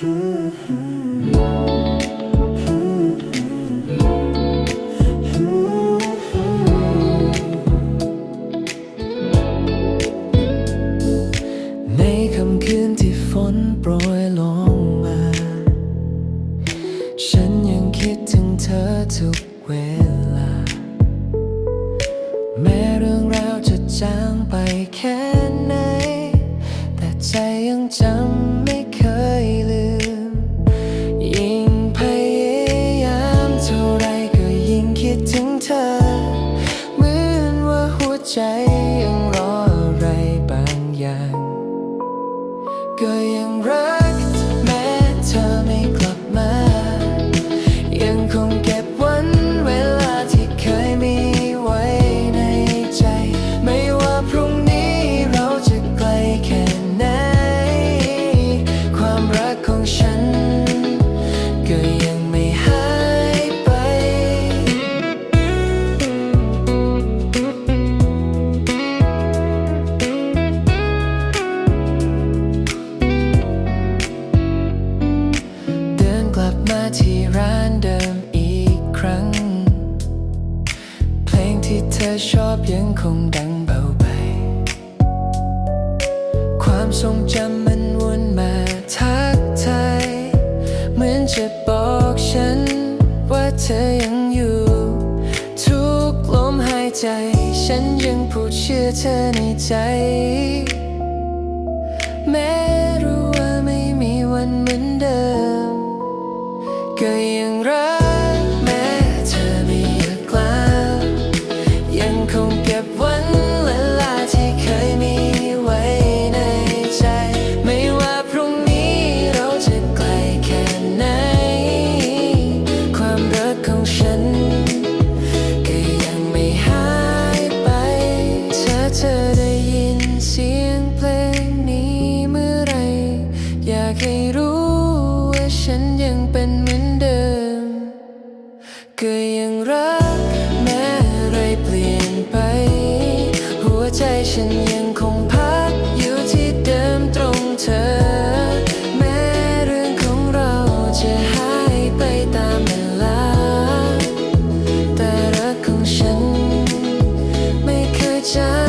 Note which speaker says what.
Speaker 1: ในค่ำคืนที่ฝนโปรยลงมา ฉันยังคิดถึงเธอทุกเวลา แม้เรื่องราวจะจางไปแค่ไหน แต่ใจยังจำไม่เค ก็ยังรักแม้เธอไม่กลับมา ยังคงเก็บวันเวลาที่เคยมีไว้ในใจ ไม่ว่าพรุ่งนี้เราจะไกลแค่ไหน ความรักของฉันก็ยัง อชอบยังคงดังเบาไป ความทรงจำมันวนมาทักทายเหมือนจะบอกฉัน ว่าเธอยังอยู่ ทุกลมหายใจ ฉันยังพูดเชื่อเธอในใจ แม้รู้ว่าไม่มีวันเหมือนเดิม ก็ยังรัก ฉันยังคงพักอยู่ที่เดิมตรงเธอ แม้เรื่องของเราจะหายไปตามเวลา แต่รักของฉันไม่เคยจาง